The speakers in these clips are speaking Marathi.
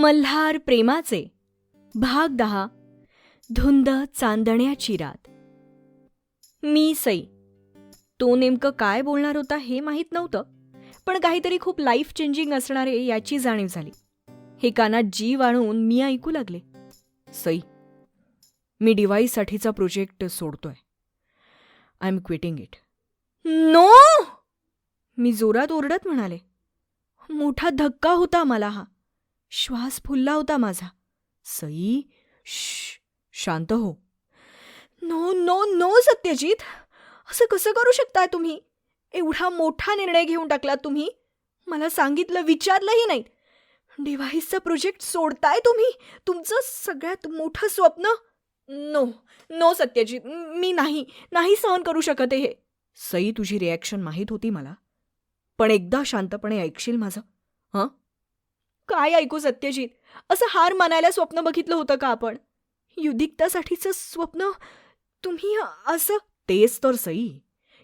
मल्हार प्रेमाचे. भाग दहा. धुंद चांदण्याची रात. मी सई. तो नेमकं काय बोलणार होता हे माहीत नव्हतं पण काहीतरी खूप लाईफ चेंजिंग असणारे याची जाणीव झाली. हे कानात जीव आणून मी ऐकू लागले. सई मी डिवाईससाठीचा project सोडतोय. I am quitting it no! मी जोरात ओरडत म्हणाले. मोठा धक्का होता मला हा. श्वास फुलला होता माझा. सई श्श शांत हो. No no no Satyajit! असं कसं करू शकताय तुम्ही? एवढा मोठा निर्णय घेऊन टाकलात तुम्ही. मला सांगितलं विचारलंही नाही डिव्हाइसचा प्रोजेक्ट सोडताय तुम्ही? तुमचं सगळ्यात मोठं स्वप्न? नो नो सत्यजित मी नाही नाही सहन करू शकत हे. सई तुझी रिॲक्शन माहीत होती मला. पण एकदा शांतपणे ऐकशील माझं हां? काय ऐकू सत्यजित? असं हार मानायला स्वप्न बघितलं होतं का आपण? युदिक्तासाठीचं स्वप्न? तुम्ही असं तेच तर सई.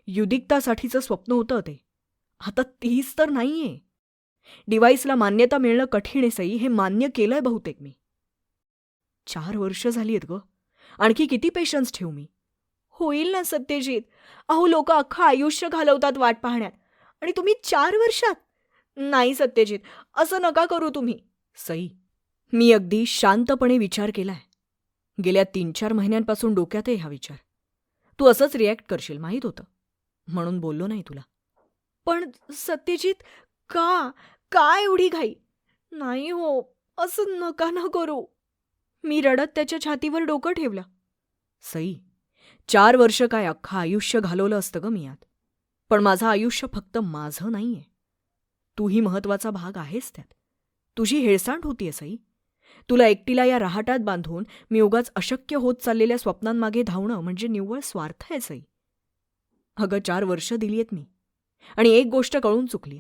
युदिक्तासाठीचं स्वप्न होतं ते. आता तीच तर नाहीये. डिव्हाइसला मान्यता मिळणं कठीण आहे सई. हे मान्य केलंय बहुतेक मी. चार वर्ष झाली आहेत ग. आणखी किती पेशन्स ठेवू मी? होईल ना सत्यजित. अहो लोक अख्खं आयुष्य घालवतात वाट पाहण्यात. आणि तुम्ही चार वर्षात नाही सत्यजित असं नका करू तुम्ही. सई मी अगदी शांतपणे विचार केलाय. गेल्या तीन चार महिन्यांपासून डोक्यात आहे हा विचार. तू असंच रिॲक्ट करशील माहीत होतं. म्हणून बोललो नाही तुला. पण सत्यजित का? का एवढी घाई? नाही हो असं नका ना करू. मी रडत त्याच्या छातीवर डोकं ठेवलं. सई चार वर्ष काय अख्खं आयुष्य घालवलं असतं ग मी यात. पण माझं आयुष्य फक्त माझं नाहीये. तूही महत्त्वाचा भाग आहेस त्यात. तुझी हेळसांड होतीये सई. तुला एकटीला या रहाटात बांधून मी उगाच अशक्य होत चाललेल्या स्वप्नांमागे धावणं म्हणजे निव्वळ स्वार्थ आहे सई. अगं चार वर्ष दिली आहेत मी. आणि एक गोष्ट कळून चुकली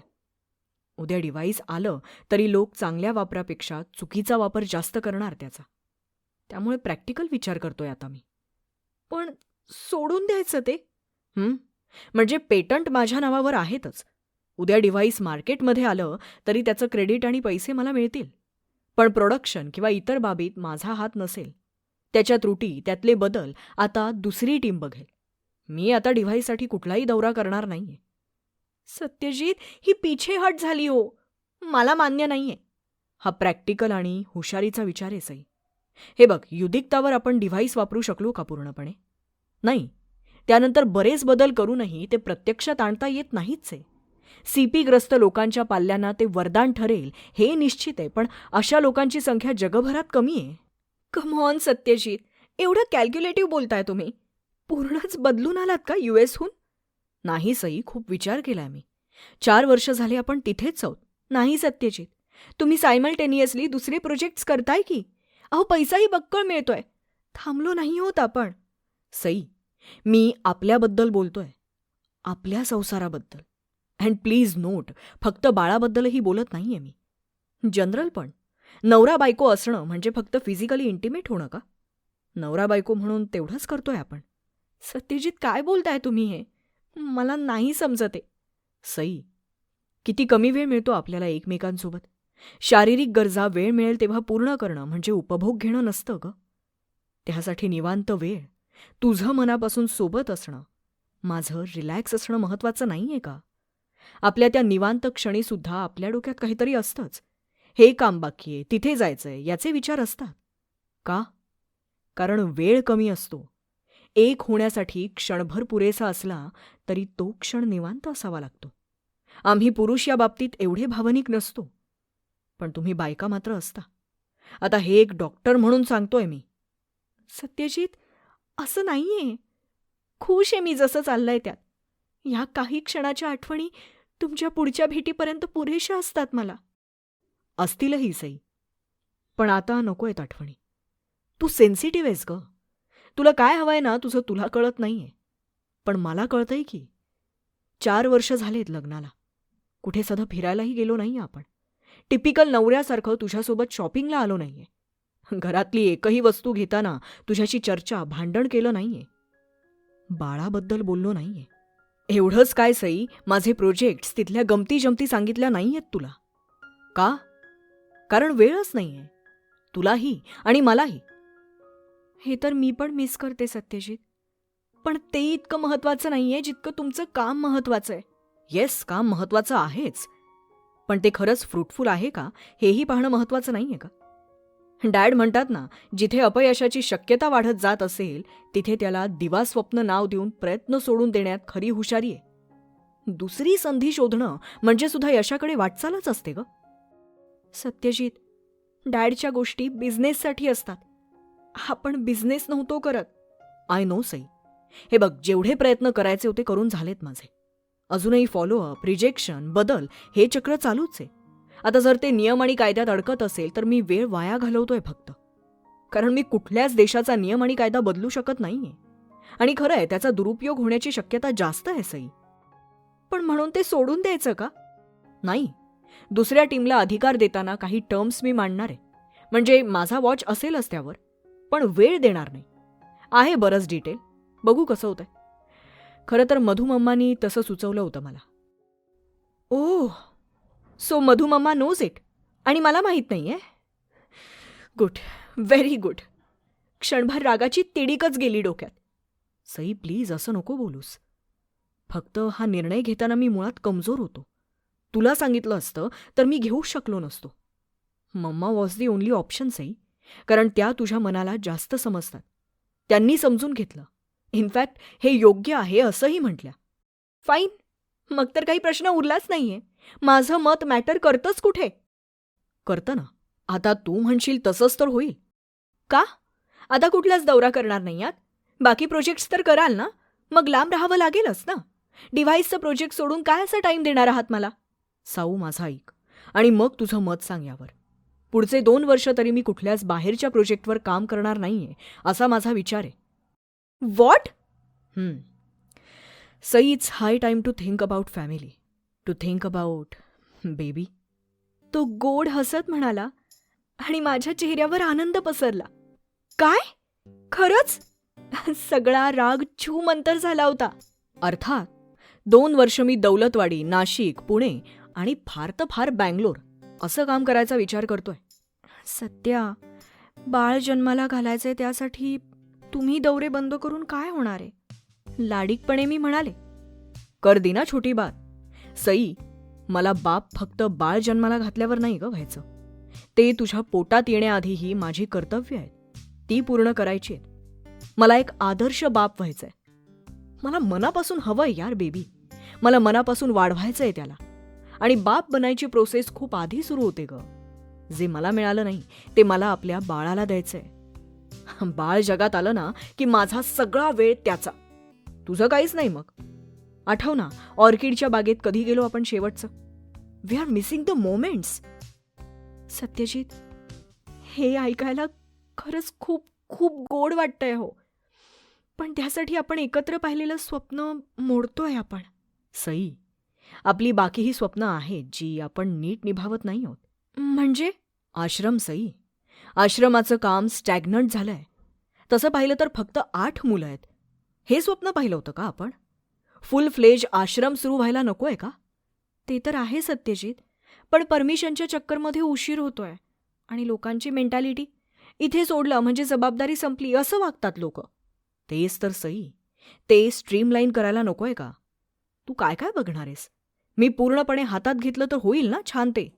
उद्या डिव्हाइस आलं तरी लोक चांगल्या वापरापेक्षा चुकीचा वापर जास्त करणार त्याचा. त्यामुळे प्रॅक्टिकल विचार करतोय आता मी. पण सोडून द्यायचं ते? म्हणजे पेटंट माझ्या नावावर आहेतच. उद्या डिव्हाइस मार्केटमध्ये आलं तरी त्याचं क्रेडिट आणि पैसे मला मिळतील. पण प्रोडक्शन किंवा इतर बाबीत माझा हात नसेल. त्याच्या त्रुटी त्यातले बदल आता दुसरी टीम बघेल. मी आता डिव्हाइससाठी कुठलाही दौरा करणार नाहीये. सत्यजित ही पिछेहट झाली हो. मला मान्य नाहीये. हा प्रॅक्टिकल आणि हुशारीचा विचार आहे सई. हे बघ युदिक्तावर आपण डिव्हाइस वापरू शकलो का पूर्णपणे? नाही. त्यानंतर बरेच बदल करूनही ते प्रत्यक्षात आणता येत नाहीच आहे सीपीग्रस्त लोकांच्या पाल्यांना ते वरदान ठरेल हे निश्चित आहे पण अशा लोकांची संख्या जगभरात कमी आहे. Come on Satyajit. एवढं कॅल्क्युलेटिव्ह बोलताय तुम्ही. पूर्णच बदलून आलात का युएसहून नाही सई खूप विचार केलाय मी. चार वर्ष झाले आपण तिथेच आहोत. नाही सत्यजित. तुम्ही सायमल्टेनियसली दुसरे प्रोजेक्ट्स करताय की? अहो पैसाही बक्कळ मिळतोय. थांबलो नाही होत आपण. सई मी आपल्याबद्दल बोलतोय. आपल्या संसाराबद्दल. अँड प्लीज नोट फक्त बाळाबद्दलही बोलत नाहीये मी. जनरल पण. नवरा बायको असणं म्हणजे फक्त फिजिकली इंटिमेट होणं का? नवरा बायको म्हणून तेवढंच करतोय आपण. सत्यजित काय बोलताय तुम्ही हे? मला नाही समजते. सई किती कमी वेळ मिळतो आपल्याला एकमेकांसोबत? शारीरिक गरजा वेळ मिळेल तेव्हा पूर्ण करणं म्हणजे उपभोग घेणं नसतं ग. त्यासाठी निवांत वेळ. तुझं मनापासून सोबत असणं. माझं रिलॅक्स असणं महत्वाचं नाहीये का? आपल्या त्या निवांत क्षणीसुद्धा आपल्या डोक्यात काहीतरी असतंच. हे काम बाकी आहे तिथे जायचंय याचे विचार असतात. का? कारण वेळ कमी असतो. एक होण्यासाठी क्षणभर पुरेसा असला तरी तो क्षण निवांत असावा लागतो. आम्ही पुरुष या बाबतीत एवढे भावनिक नसतो. पण तुम्ही बायका मात्र असता. आता हे एक डॉक्टर म्हणून सांगतोय मी. सत्यजित असं नाहीये. खुश आहे मी जसं चाललंय त्यात. ह्या काही क्षणाच्या आठवणी तुमच्या पुढच्या भेटीपर्यंत पुरेशा असतात मला. असतीलही सई. पण आता नको आहेत आठवणी. तू सेन्सिटिव्ह आहेस ग. तुला काय हवंय ना तुझं तुला कळत नाहीये. पण मला कळतंय की चार वर्ष झालेत लग्नाला. कुठे सध्या फिरायलाही गेलो नाही आपण. टिपिकल नवऱ्यासारखं तुझ्यासोबत शॉपिंगला आलो नाहीये. घरातली एकही वस्तू घेताना तुझ्याशी चर्चा भांडण केलं नाहीये. बाळाबद्दल बोललो नाहीये. एवढंच काय सई? माझे प्रोजेक्ट्स तिथल्या गमती जमती सांगितल्या नाहीयेत तुला. का? कारण वेळच नाहीये. तुलाही आणि मलाही. हे तर मी पण मिस करते सत्यजित. पण ते इतकं महत्वाचं नाहीये जितकं तुमचं काम महत्वाचं आहे येस काम महत्वाचं आहेच. पण ते खरंच फ्रुटफुल आहे का? हेही पाहणं महत्वाचं नाहीये का? डॅड म्हणतात ना जिथे अपयशाची शक्यता वाढत जात असेल तिथे त्याला दिवास्वप्न नाव देऊन प्रयत्न सोडून देण्यात खरी हुशारी आहे. दुसरी संधी शोधणं म्हणजे सुद्धा यशाकडे वाटचालच असते ग. सत्यजित डॅडच्या गोष्टी बिझनेससाठी असतात. आपण बिझनेस नव्हतो करत. I know Sai. हे बघ जेवढे प्रयत्न करायचे होते करून झालेत माझे. अजूनही फॉलोअप रिजेक्शन बदल हे चक्र चालूच आहे. आता जर ते नियम आणि कायद्यात अडकत असेल तर मी वेळ वाया घालवतोय फक्त. कारण मी कुठल्याच देशाचा नियम आणि कायदा बदलू शकत नाहीये. आणि खरं आहे त्याचा दुरुपयोग होण्याची शक्यता जास्त आहे सई. पण म्हणून ते सोडून द्यायचं का? नाही. दुसऱ्या टीमला अधिकार देताना काही टर्म्स मी मांडणार आहे. म्हणजे माझा वॉच असेलच त्यावर. पण वेळ देणार नाही. आहे बरंच डिटेल. बघू कसं होतंय. खरं तर मधुमम्मानी तसं सुचवलं होतं मला. ओह! सो मधुमम्मा नोज इट आणि मला माहीत नाहीये. गुड व्हेरी गुड क्षणभर रागाची तिडीकच गेली डोक्यात. सई प्लीज असं नको बोलूस. फक्त हा निर्णय घेताना मी मुळात कमजोर होतो. तुला सांगितलं असतं तर मी घेऊच शकलो नसतो. Mamma was the only option Sai. कारण त्या तुझ्या मनाला जास्त समजतात. त्यांनी समजून घेतलं. इनफॅक्ट हे योग्य आहे असंही म्हटल्या. फाईन मग तर काही प्रश्न उरलाच नाहीये. माझं मत मॅटर करतंच कुठे? करतं ना. आता तू म्हणशील तसंच तर होईल. का? आता कुठलाच दौरा करणार नाही आत बाकी प्रोजेक्ट्स तर कराल ना. मग लांब राहावं लागेलच ना. डिव्हाइसचं प्रोजेक्ट सोडून काय असा टाइम देणार आहात मला? साऊ माझा ऐक. आणि मग तुझं मत सांग यावर. पुढचे दोन वर्ष तरी मी कुठल्याच बाहेरच्या प्रोजेक्टवर काम करणार नाहीये असा माझा विचार आहे. What सईट्स high time to think about family to think about baby तो गोड हसत म्हणाला आणि माझ्या चेहऱ्यावर आनंद पसरला. काय? खरंच? सगळा राग छूमंतर झाला होता. अर्थात दोन वर्ष मी दौलतवाडी नाशिक पुणे आणि फार तर फार बँगलोर असं काम करायचा विचार करतोय. सत्या बाळ जन्माला घालायचे त्यासाठी तुम्ही दौरे बंद करून काय होणार आहे? लाडीकपणे मी म्हणाले. कर दिना छोटी बात. सई मला बाप फक्त बाळ जन्माला घातल्यावर नाही ग व्हायचं. ते तुझ्या पोटात येण्याआधीही माझी कर्तव्य आहेत. ती पूर्ण करायची आहेत. मला एक आदर्श बाप व्हायचंय. मला मनापासून हवंय यार बेबी. मला मनापासून वाढवायचंय त्याला. आणि बाप बनायची प्रोसेस खूप आधी सुरू होते ग. जे मला मिळालं नाही ते मला आपल्या बाळाला द्यायचंय. बाळ जगात आलं ना की माझा सगळा वेळ त्याचा. तुझं काहीच नाही मग. आठव ना ऑर्किडच्या बागेत कधी गेलो आपण शेवटचं? We are missing the moments Satyajit हे ऐकायला खरंच खूप खूप गोड वाटतंय हो. पण त्यासाठी आपण एकत्र पाहिलेलं स्वप्न मोडतोय आपण. सई आपली बाकीही स्वप्न आहेत जी आपण नीट निभावत नाही आहोत. म्हणजे? आश्रम सई आश्रमाचं काम स्टॅग्नंट झालंय. तसं पाहिलं तर फक्त आठ मुलं आहेत. हे स्वप्न पाहिलं होतं का आपण? फुल फ्लेज आश्रम सुरू व्हायला नकोय का? ते तर आहे सत्यजित पण परमिशनच्या चक्करमध्ये उशीर होतोय आणि लोकांची मेंटॅलिटी इथे सोडलं म्हणजे जबाबदारी संपली असं वागतात लोक. तेच तर सई ते स्ट्रीमलाईन करायला नकोय का? तू काय काय बघणार आहेस? मी पूर्णपणे हातात घेतलं तर होईल ना छान ते.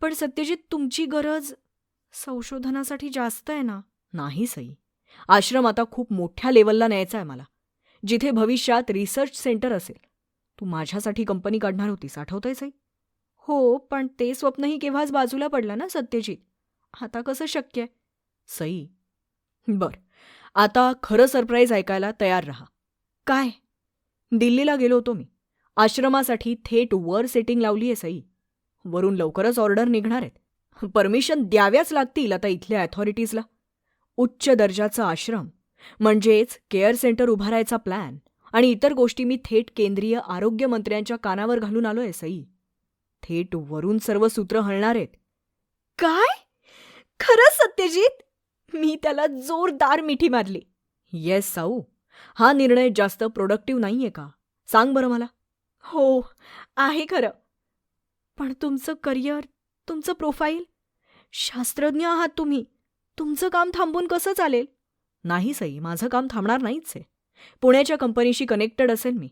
पण सत्यजित तुमची गरज संशोधनासाठी जास्त आहे ना? नाही सई आश्रम आता खूप मोठ्या लेवलला न्यायचा आहे मला. जिथे भविष्यात रिसर्च सेंटर असेल. तू माझ्यासाठी कंपनी काढणार होतीस आठवतंय सई? हो पण ते स्वप्नही केव्हाच बाजूला पडलं ना सत्यजित आता कसं शक्य आहे? सई बर. आता खरं सरप्राईज ऐकायला तयार राहा. काय? दिल्लीला गेलो होतो मी. आश्रमासाठी थेट वर सेटिंग लावली आहे सई. वरून लवकरच ऑर्डर निघणार आहेत. परमिशन द्याव्याच लागतील आता इथल्या अथॉरिटीजला. उच्च दर्जाचा आश्रम. म्हणजेच केअर सेंटर उभारायचा प्लॅन आणि इतर गोष्टी मी थेट केंद्रीय आरोग्य मंत्र्यांच्या कानावर घालून आलोय सई. थेट वरून सर्व सूत्र हलणार आहेत. काय? खरंच सत्यजित? मी त्याला जोरदार मिठी मारली. येस साऊ. हा निर्णय जास्त प्रोडक्टिव्ह नाहीये का? सांग बरं मला. हो आहे खरं. पण तुमचं करिअर तुमचं प्रोफाईल? शास्त्रज्ञ आहात तुम्ही. तुमचं काम थांबून कसं चालेल? नाही सई माझं काम थांबणार नाहीच आहे. पुण्याच्या कंपनीशी कनेक्टेड असेल मी.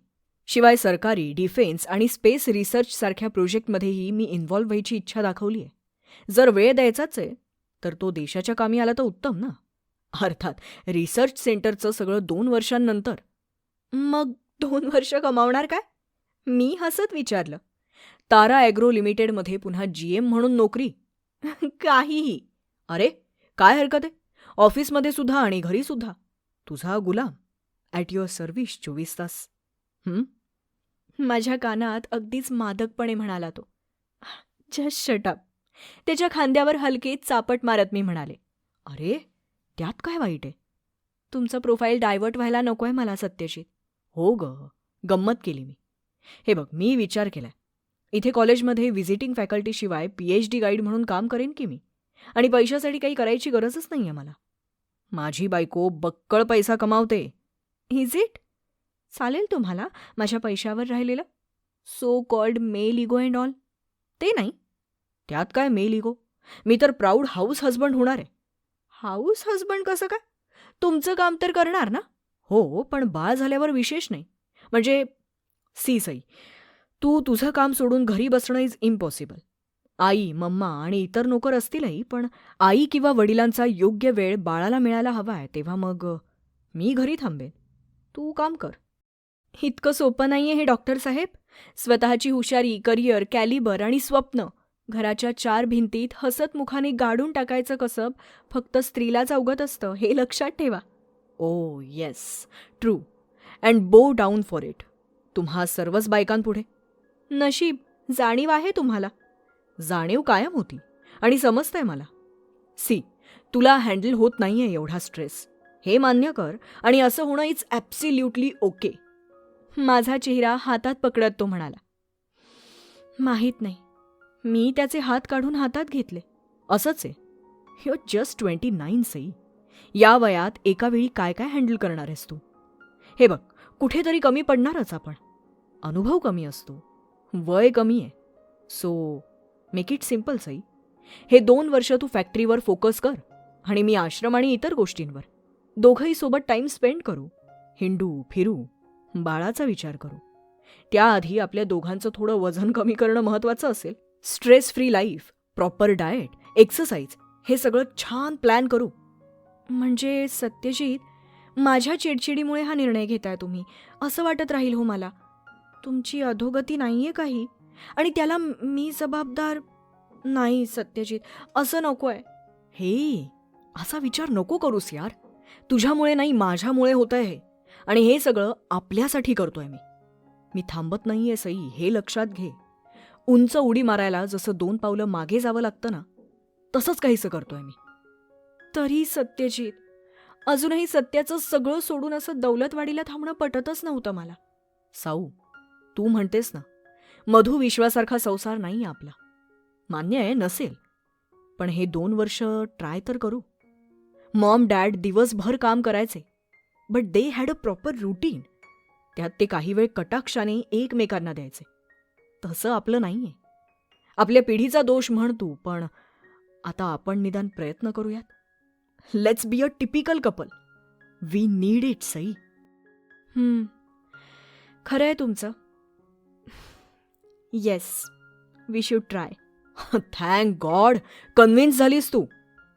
शिवाय सरकारी डिफेन्स आणि स्पेस रिसर्च सारख्या प्रोजेक्टमध्येही मी इन्व्हॉल्व्ह व्हायची इच्छा दाखवली आहे. जर वेळ द्यायचाच आहे तर तो देशाच्या कामी आला तर उत्तम ना? अर्थात रिसर्च सेंटरचं सगळं दोन वर्षांनंतर. मग दोन वर्ष कमावणार काय? मी हसत विचारलं. तारा ॲग्रो लिमिटेडमध्ये पुन्हा जी एम म्हणून नोकरी. काहीही. अरे काय हरकत आहे? ऑफिसमध्ये सुद्धा आणि घरी सुद्धा. तुझा गुलाम ॲट युअर सर्व्हिस चोवीस तास. माझ्या कानात अगदीच मादकपणे म्हणाला तो. जस्ट शटअप त्याच्या खांद्यावर हलके चापट मारत मी म्हणाले. अरे त्यात काय वाईट आहे? तुमचं प्रोफाईल डायव्हर्ट व्हायला नको आहे मला सत्यशीत हो ग गंमत केली मी. हे बघ मी विचार केलाय इथे कॉलेजमध्ये व्हिजिटिंग फॅकल्टीशिवाय पी एच डी गाईड म्हणून काम करेन की मी? आणि पैशासाठी काही करायची गरजच नाही आहे मला. माझी बायको बक्कळ पैसा कमावते. इज इट चालेल तुम्हाला माझ्या पैशावर राहिलेलं? So called male ego and all ते नाही. त्यात काय मेल इगो मी तर प्राऊड हाऊस हजबंड होणार आहे. हाऊस हजबंड कसं काय? तुमचं काम तर करणार ना? हो पण बाळ झाल्यावर विशेष नाही. म्हणजे सी सई तू तुझं काम सोडून घरी बसणं इज इम्पॉसिबल आई मम्मा आणि इतर नोकर असतीलही पण आई किंवा वडिलांचा योग्य वेळ बाळाला मिळायला हवाय तेव्हा मग मी घरी थांबेन. तू काम कर. इतकं सोपं नाहीये हे डॉक्टर साहेब. स्वतःची हुशारी करिअर कॅलिबर आणि स्वप्न घराच्या चार भिंतीत हसत मुखाने गाडून टाकायचं कसब फक्त स्त्रीलाच अवगत असतं हे लक्षात ठेवा. ओ yes true. And bow down for it. तुम्हा सर्वच बायकांपुढे. नशीब जाणीव आहे तुम्हाला. जाणीव कायम होती. आणि समजतंय मला. सी तुला हँडल होत नाहीये एवढा स्ट्रेस. हे मान्य कर आणि असं होणं इट्स ॲप्सिल्युटली ओके. माझा चेहरा हातात पकडत तो म्हणाला. माहीत नाही. मी त्याचे हात काढून हातात घेतले. असंच आहे. Your just twenty nine Sai या वयात एका वेळी काय काय हँडल करणार आहेस तू? हे बघ कुठेतरी कमी पडणारच आपण. अनुभव कमी असतो. वय कमी आहे. So make it simple Sai हे दोन वर्ष तू फॅक्टरीवर फोकस कर आणि मी आश्रम आणि इतर गोष्टींवर. दोघंही सोबत टाईम स्पेंड करू. हिंडू फिरू बाळाचा विचार करू. त्याआधी आपल्या दोघांचं थोडं वजन कमी करणं महत्त्वाचं असेल. Stress free life proper diet exercise हे सगळं छान प्लॅन करू. म्हणजे सत्यजित माझ्या चिडचिडीमुळे हा निर्णय घेताय तुम्ही. असं वाटत राहील हो मला. तुमची अधोगती नाहीये काही. आणि त्याला म- जबाबदार नाही सत्यजित. असं नको आहे. हे असा विचार नको करूस यार. तुझ्यामुळे नाही माझ्यामुळे होतंय हे. आणि हे सगळं आपल्यासाठी करतोय मी. मी थांबत नाहीये सई. हे लक्षात घे. उंच उडी मारायला जसं दोन पावलं मागे जावं लागतं ना तसंच काहीसं करतोय मी. तरी सत्यजित अजूनही सत्याचं सगळं सोडून असं दौलतवाडीला थांबणं पटतच नव्हतं मला. साऊ तू म्हणतेस ना मधू विश्वासारखा संसार नाही आपला. मान्य आहे नसेल. पण हे दोन वर्ष ट्राय तर करू. मॉम डॅड दिवसभर काम करायचे. But they had a proper routine. त्यात ते काही वेळ कटाक्षाने एकमेकांना द्यायचे. तसं आपलं नाहीये. आपल्या पिढीचा दोष म्हण तू पण आता आपण निदान प्रयत्न करूयात. Let's be a typical couple we need it Sai. खरं आहे तुमचं. Yes we should try thank God convince झालीस तू.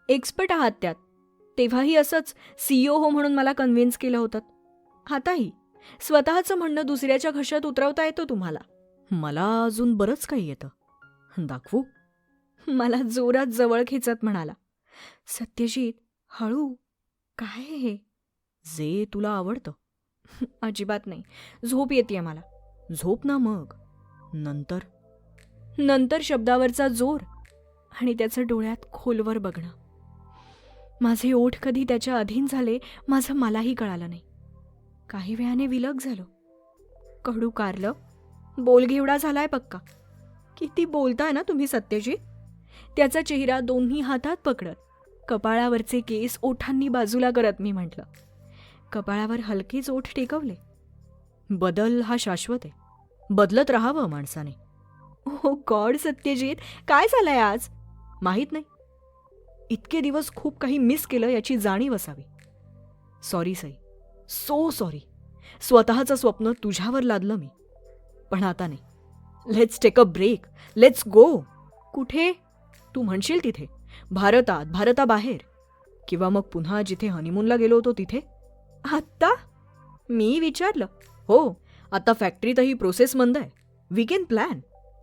एक्सपर्ट आहात त्यात. तेव्हाही असंच सीईओ हो म्हणून मला कन्व्हिन्स केलं होतं. आताही स्वतःचं म्हणणं दुसऱ्याच्या घशात उतरवता येतं तुम्हाला. मला अजून बरंच काही येतं. दाखवू? मला जोरात जवळ खेचत म्हणाला. सत्यजित हळू. काय हे? जे तुला आवडतं. अजिबात नाही. झोप येते मला. झोप ना मग. नंतर? नंतर शब्दावरचा जोर आणि त्याचं डोळ्यात खोलवर बघणं. माझे ओठ कधी त्याच्या अधीन झाले माझं मलाही कळालं नाही. काही वेळाने विलग झालो. कडू कारलं बोलघेवडा झालाय पक्का. किती बोलताय ना तुम्ही सत्यजी त्याचा चेहरा दोन्ही हातात पकडत कपाळावरचे केस ओठांनी बाजूला करत मी म्हटलं. कपाळावर हलकेच ओठ टेकवले. बदल हा शाश्वत आहे. बदलत राहावं माणसाने. ओ गॉड सत्यजित काय झालंय आज? माहीत नाही. इतके दिवस खूप काही मिस केलं याची जाणीव असावी. सॉरी सई. So sorry. स्वतःचं स्वप्न तुझ्यावर लादलं मी. पण आता नाही. Let's take a break let's go कुठे? तू म्हणशील तिथे. भारतात भारताबाहेर. किंवा मग पुन्हा जिथे हनीमूनला गेलो होतो तिथे? आत्ता? मी विचारलं. हो. आता फॅक्टरीतही प्रोसेस मंद आहे. वी कॅन प्लॅन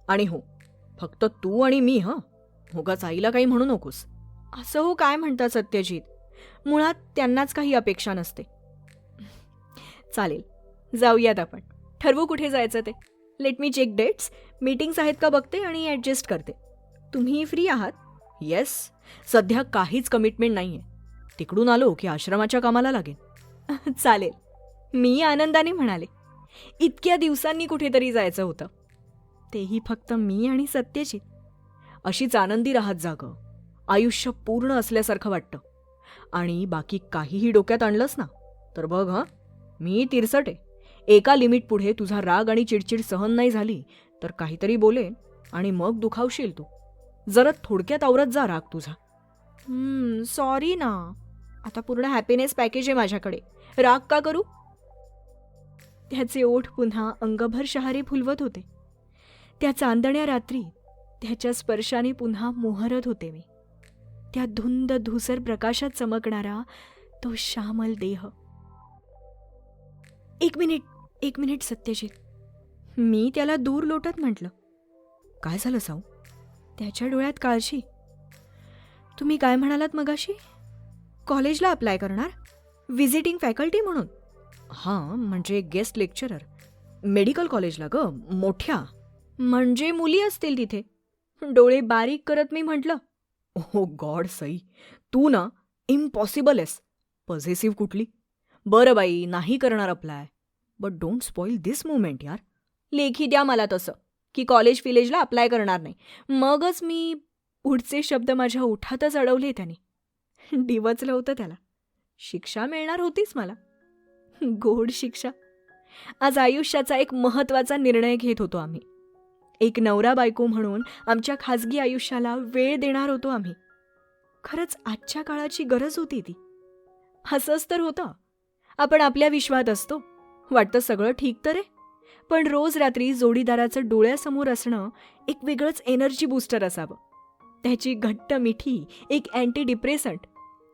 आणि हो फक्त तू आणि मी हं? उगाच आईला काही म्हणू नकोस. असं हो काय म्हणतात सत्यजित? मुळात त्यांनाच काही अपेक्षा नसते. चालेल जाऊयात आपण. ठरवू कुठे जायचं ते? Let me check dates meetings आहेत का बघते आणि ॲडजस्ट करते. तुम्ही फ्री आहात? येस सध्या काहीच कमिटमेंट नाही आहे तिकडून आलो की आश्रमाच्या कामाला लागेल चालेल. मी आनंदाने म्हणाले. इतक्या दिवसांनी कुठेतरी जायचं होतं. तेही फक्त मी आणि सत्यजित. अशीच आनंदी राहत जागं. आयुष्य पूर्ण असल्यासारखं वाटतं. आणि बाकी काहीही डोक्यात आणलंस ना तर बघ हं. मी तिरसट. आहे एका लिमिट पुढे तुझा राग आणि चिडचिड सहन नाही झाली तर काहीतरी बोलेन आणि मग दुखावशील तू. जरा थोडक्यात आवरत जा राग तुझा. सॉरी ना. आता पूर्ण हॅपीनेस पॅकेज आहे माझ्याकडे. राग का करू? त्याचे ओठ पुन्हा अंगभर शहारे फुलवत होते. त्या चांदण्या रात्री त्याच्या स्पर्शाने पुन्हा मोहरत होते मी. त्या धुंद धुसर प्रकाशात चमकणारा तो श्यामल देह. एक मिनिट एक मिनिट सत्यजित मी त्याला दूर लोटत म्हटलं. काय झालं साऊ? त्याच्या डोळ्यात काळजी. तुम्ही काय म्हणालात मगाशी? कॉलेजला अप्लाय करणार? व्हिजिटिंग फॅकल्टी म्हणून. हां म्हणजे गेस्ट लेक्चरर. मेडिकल कॉलेजला ग मोठ्या. म्हणजे मुली असतील तिथे. डोळे बारीक करत मी म्हटलं ओ गॉड सई तू ना इम्पॉसिबल आहेस. पॉझिटिव्ह कुठली? बरं बाई नाही करणार apply but don't spoil this moment यार. लेखी द्या मला तसं की कॉलेज फिलेजला अप्लाय करणार नाही. मगच मी पुढचे शब्द माझ्या ओठातच अडवले त्याने. डिवचलं होतं त्याला. शिक्षा मिळणार होतीच मला. गोड शिक्षा. आज आयुष्याचा एक महत्त्वाचा निर्णय घेत होतो आम्ही. एक नवरा बायको म्हणून आमच्या खाजगी आयुष्याला वेळ देणार होतो आम्ही. खरंच आजच्या काळाची गरज होती ती. असंच तर होतं. आपण आपल्या विश्वात असतो. वाटतं सगळं ठीक तर आहे. पण रोज रात्री जोडीदाराचं डोळ्यासमोर असणं एक वेगळंच एनर्जी बूस्टर असावं. त्याची घट्ट मिठी एक अँटी डिप्रेसंट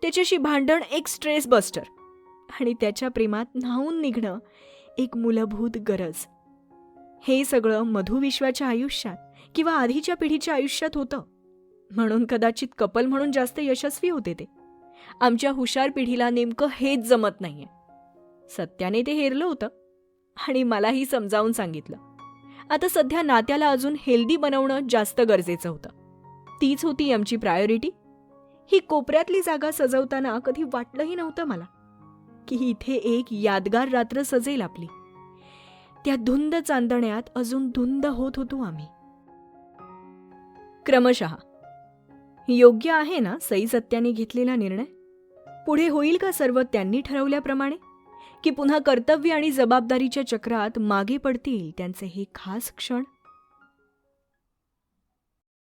त्याच्याशी भांडण एक स्ट्रेस बस्टर आणि त्याच्या प्रेमात न्हावून निघणं एक मूलभूत गरज. हे सगळं मधुविश्वाच्या आयुष्यात किंवा आधीच्या पिढीच्या आयुष्यात होतं. म्हणून कदाचित कपल म्हणून जास्त यशस्वी होते ते. आमच्या हुशार पिढीला नेमकं हेच जमत नाहीये. सत्याने ते हेरलं होतं आणि मलाही समजावून सांगितलं. आता सध्या नात्याला अजून हेल्दी बनवणं जास्त गरजेचं होतं. तीच होती आमची प्रायोरिटी. ही कोपऱ्यातली जागा सजवताना कधी वाटलंही नव्हतं मला. की इथे एक यादगार रात्र सजेल आपली. त्या धुंद चांदण्यात अजून धुंद होत होतो आम्ही. क्रमशः. योग्य आहे ना सई सत्याने घेतलेला निर्णय? पुढे होईल का सर्व त्यांनी ठरवल्याप्रमाणे? की पुन्हा कर्तव्य आणि जबाबदारीच्या चक्रात मागे पडतील त्यांचे हे खास क्षण?